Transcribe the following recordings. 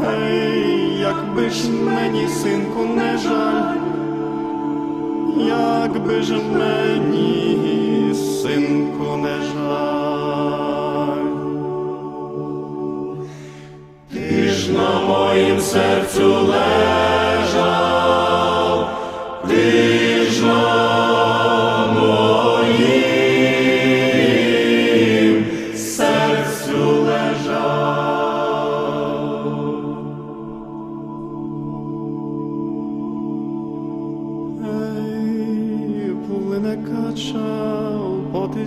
Гей, якби ж мені, синку, не жаль, якби ж мені, синку, не жаль, ти моїм серцю лежиш,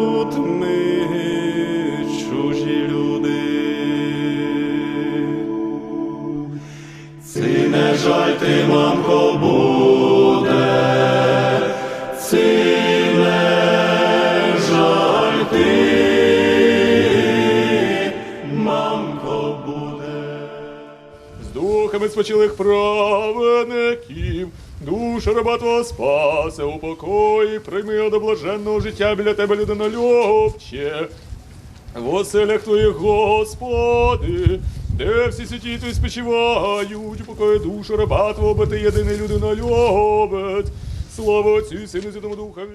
Виберуть ми чужі люди. Ці не жальти, мамко, буде, ці не жальти, мамко, буде. з духами спочилих праведників, душа твого спасе у покої, прийми до блаженного життя біля тебе людинолюбче. В оселях твоїх, Господи, де всі святі твої спочивають, у покої душу раба твого, бо ти єдиний людинолюбець. Слава Отцю і Сину Святому Духові.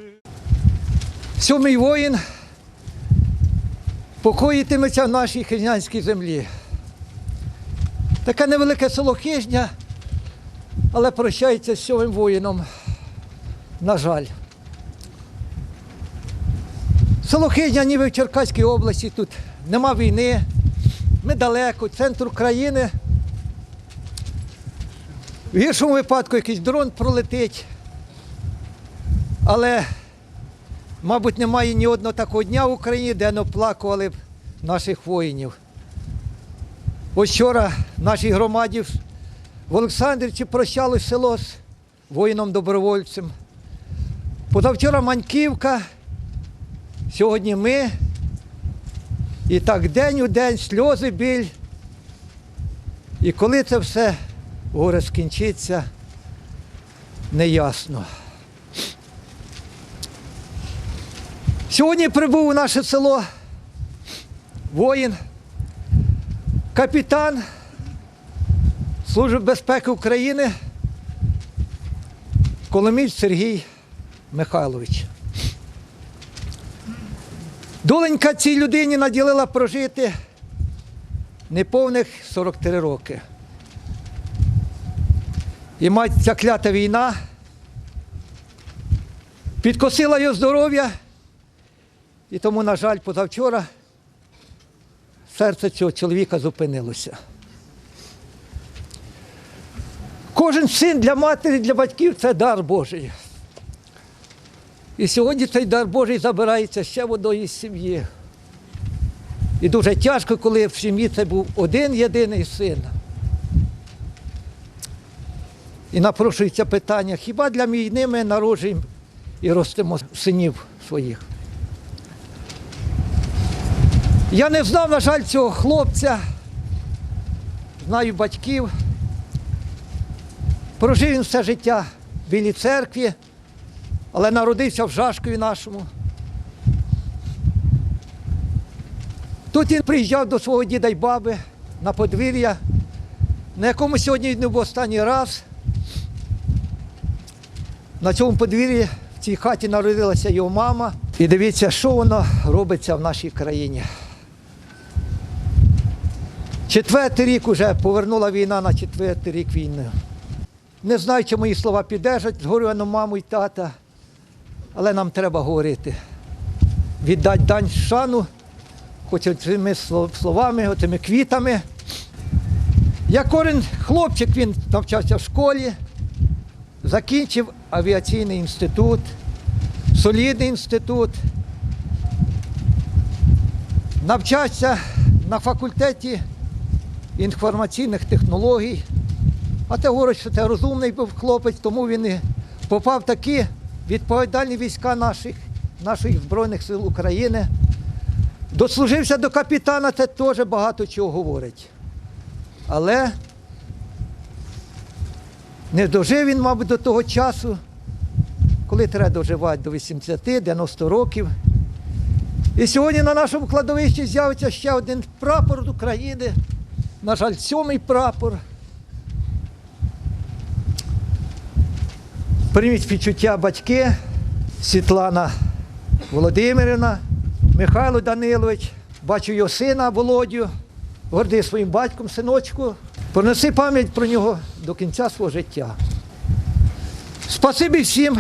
Сьомий воїн покоїтиметься в нашій хижнянській землі. Таке невелике село Хижня, але прощається з сьомим воїном. На жаль. Село Хижня ніби в Черкаській області, тут нема війни, ми далеко, центр країни. В гіршому випадку якийсь дрон пролетить. Але Мабуть, немає ні одного такого дня в Україні, де не оплакували б наших воїнів. Ось вчора нашій громаді в Олександрівці прощали село з воїном-добровольцем. Позавчора Маньківка, сьогодні ми. І так день у день сльози біль. І коли це все горе скінчиться, неясно. Сьогодні прибув у наше село воїн, капітан Служби безпеки України Коломіч Сергій Михайлович. Доленька цій людині наділила прожити неповних 43 роки. І мать ця клята війна підкосила його здоров'я. І тому, на жаль, позавчора серце цього чоловіка зупинилося. Кожен син для матері, для батьків це дар Божий. І сьогодні цей дар Божий забирається ще в одної сім'ї. І дуже тяжко, коли в сім'ї це був один єдиний син. І напрошується питання, хіба для війни ми народжуємо і ростимо синів своїх? Я не знав, на жаль, цього хлопця. Знаю батьків. Прожив він все життя в Білій церкві, але народився в Жашкові нашому. Тут він приїжджав до свого діда й баби на подвір'я, на якому сьогодні він був останній раз. На цьому подвір'ї в цій хаті народилася його мама. І дивіться, що воно робиться в нашій країні. Четвертий рік уже повернула війна на четвертий рік війни. Не знаю, чи мої слова піддержать згорювану маму і тата, але нам треба говорити. Віддати дань шану, хоч цими словами, цими квітами. Я кожен хлопчик, він навчався в школі, закінчив авіаційний інститут, солідний інститут. Навчався на факультеті інформаційних технологій. А те говорить, що це розумний був хлопець, тому він і попав в такі відповідальні війська наших, наших Збройних сил України. Дослужився до капітана, це теж багато чого говорить. Але не дожив він, мабуть, до того часу, коли треба доживати до 80-90 років. І сьогодні на нашому кладовищі з'явиться ще один прапор України. На жаль, сьомий прапор. Прийміть відчуття батьки Світлана Володимирівна, Михайло Данилович, бачу його сина Володю, гордий своїм батьком, синочку. Пронеси пам'ять про нього до кінця свого життя. Спасибі всім,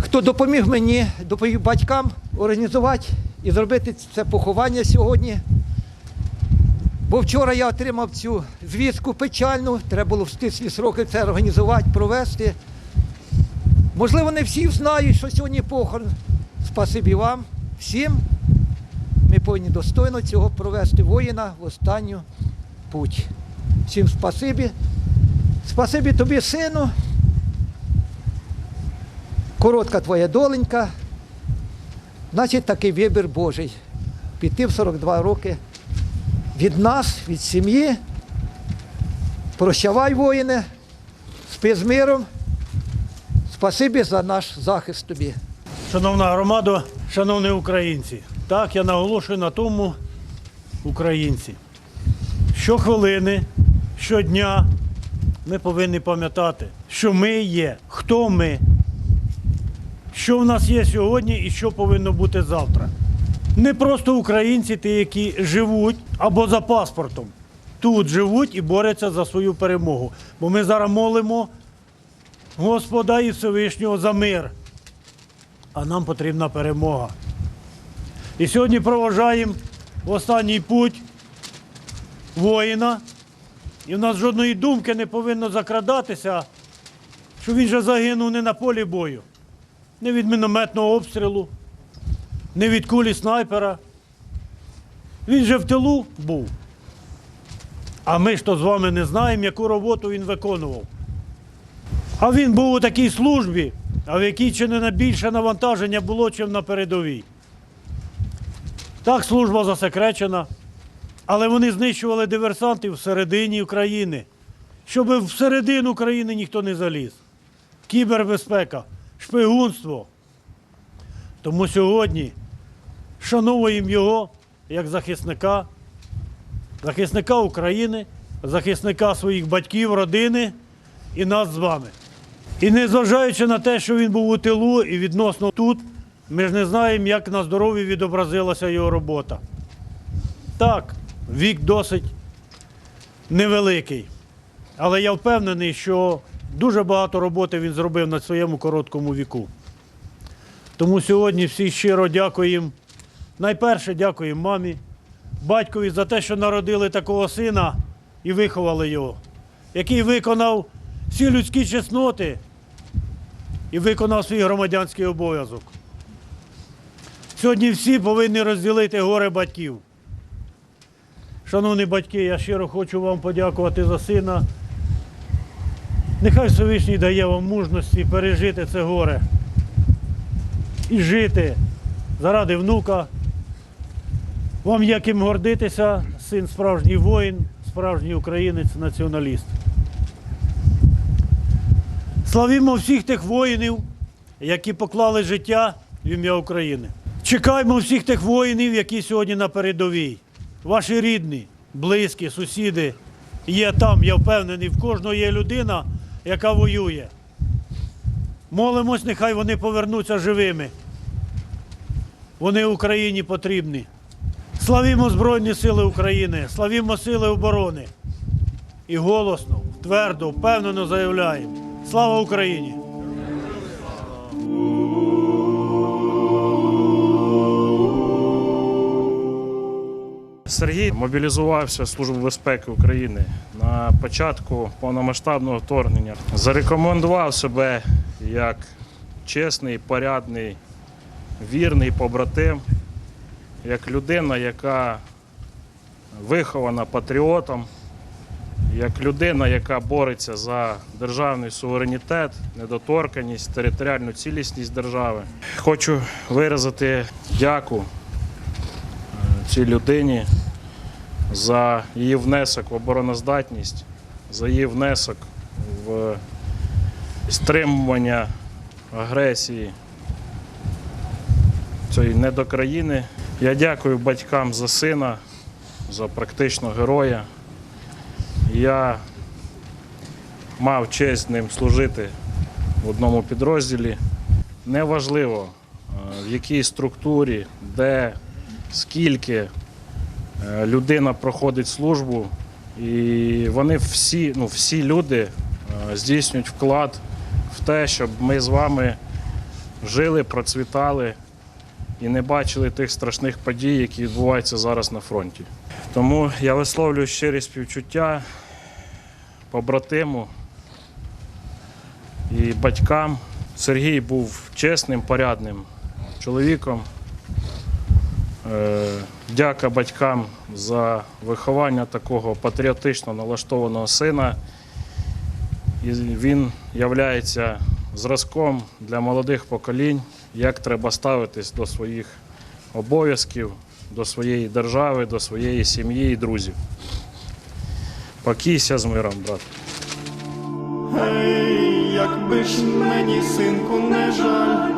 хто допоміг мені, допоміг батькам організувати і зробити це поховання сьогодні. Бо вчора я отримав цю звістку печальну, треба було в стислі сроки це організувати, провести. Можливо, не всі знають, що сьогодні похорон. Спасибі вам, всім. Ми повинні достойно цього провести воїна в останню путь. Всім спасибі. Спасибі тобі, сину. Коротка твоя доленька. Значить, такий вибір Божий. Піти в 42 роки від нас, від сім'ї. Прощавай, воїне, спи з миром. Спасибі за наш захист тобі. Шановна громада, шановні українці, так я наголошую на тому, українці. Щохвилини, щодня ми повинні пам'ятати, що ми є, хто ми, що в нас є сьогодні і що повинно бути завтра. Не просто українці, ті, які живуть або за паспортом. Тут живуть і борються за свою перемогу. Бо ми зараз молимо Господа і Всевишнього за мир а нам потрібна перемога. І сьогодні проважаємо останній путь воїна. І в нас жодної думки не повинно закрадатися, що він же загинув не на полі бою, не від мінометного обстрілу, не від кулі снайпера. Він же в тилу був. А ми ж то з вами не знаємо, яку роботу він виконував. А він був у такій службі, а в якій чи не на більше навантаження було, чим на передовій. Так, служба засекречена, але вони знищували диверсантів всередині України, щоб всередину країни ніхто не заліз. Кібербезпека, шпигунство. Тому сьогодні шановуємо його як захисника, захисника України, захисника своїх батьків, родини і нас з вами. І незважаючи на те, що він був у тилу і відносно тут, ми ж не знаємо, як на здоров'ї відобразилася його робота. Так, вік досить невеликий. Але я впевнений, що дуже багато роботи він зробив на своєму короткому віку. Тому сьогодні всі щиро дякуємо. Найперше дякуємо мамі, батькові за те, що народили такого сина і виховали його, який виконав всі людські чесноти і виконав свій громадянський обов'язок. Сьогодні всі повинні розділити горе батьків. Шановні батьки, я щиро хочу вам подякувати за сина. Нехай Всевишній дає вам мужності пережити це горе і жити заради внука. Вам є ким гордитися, син справжній воїн, справжній українець, націоналіст. Славімо всіх тих воїнів, які поклали життя в ім'я України. Чекаємо всіх тих воїнів, які сьогодні на передовій. Ваші рідні, близькі, сусіди є там, я впевнений, в кожного є людина, яка воює. Молимось, нехай вони повернуться живими. Вони Україні потрібні. Славімо Збройні Сили України, славімо Сили оборони. І голосно, твердо, впевнено заявляємо. Слава Україні! Сергій мобілізувався Службу безпеки України на початку повномасштабного вторгнення. Зарекомендував себе як чесний, порядний, вірний побратим, як людина, яка вихована патріотом, як людина, яка бореться за державний суверенітет, недоторканність, територіальну цілісність держави. Хочу виразити дяку е, цій людині за її внесок в обороноздатність, за її внесок в стримування агресії цієї недокраїни. Я дякую батькам за сина, за практично героя. Я мав честь з ним служити в одному підрозділі. Неважливо, в якій структурі, де, скільки е, людина проходить службу. І вони всі, ну, всі люди е, здійснюють вклад в те, щоб ми з вами жили, процвітали і не бачили тих страшних подій, які відбуваються зараз на фронті. Тому я висловлюю щирі співчуття побратиму і батькам. Сергій був чесним, порядним чоловіком. Е, Дяка батькам за виховання такого патріотично налаштованого сина. Він є зразком для молодих поколінь, як треба ставитись до своїх обов'язків, до своєї держави, до своєї сім'ї і друзів. Покійся з миром, брат. Гей, якби ж мені, синку, не жаль,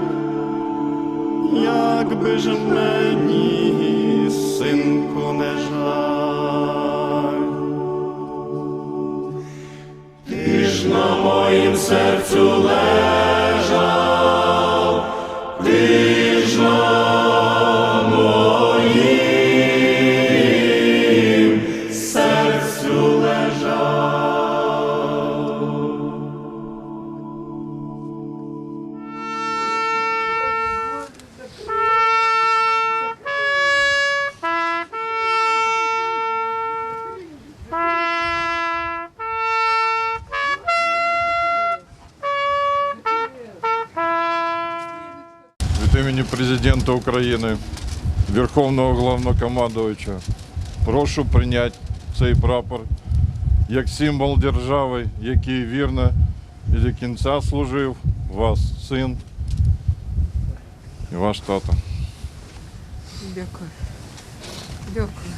якби ж мені, синку, не жаль. Ж на моїм президента України, Верховного Головнокомандувача, прошу прийняти цей прапор як символ держави, який вірно і до кінця служив вас син і ваш тато. Дякую. Дякую.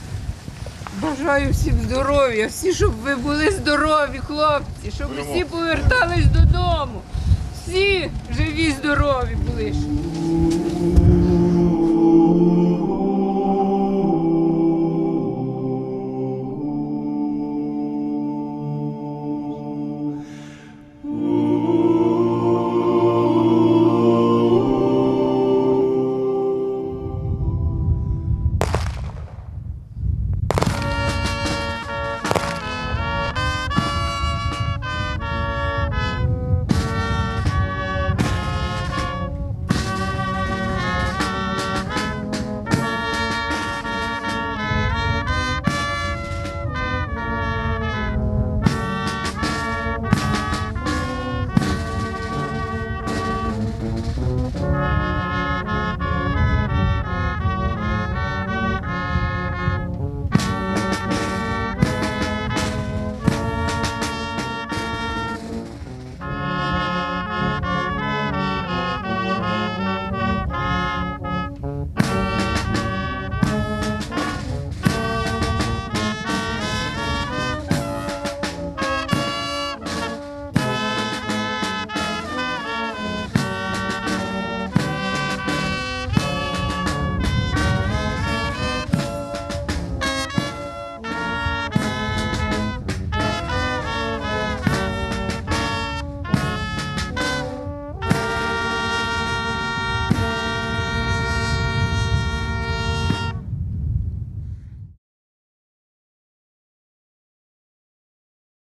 Бажаю всім здоров'я, всі, щоб ви були здорові, хлопці, щоб ви всі повертались додому. Всі живі, здорові були.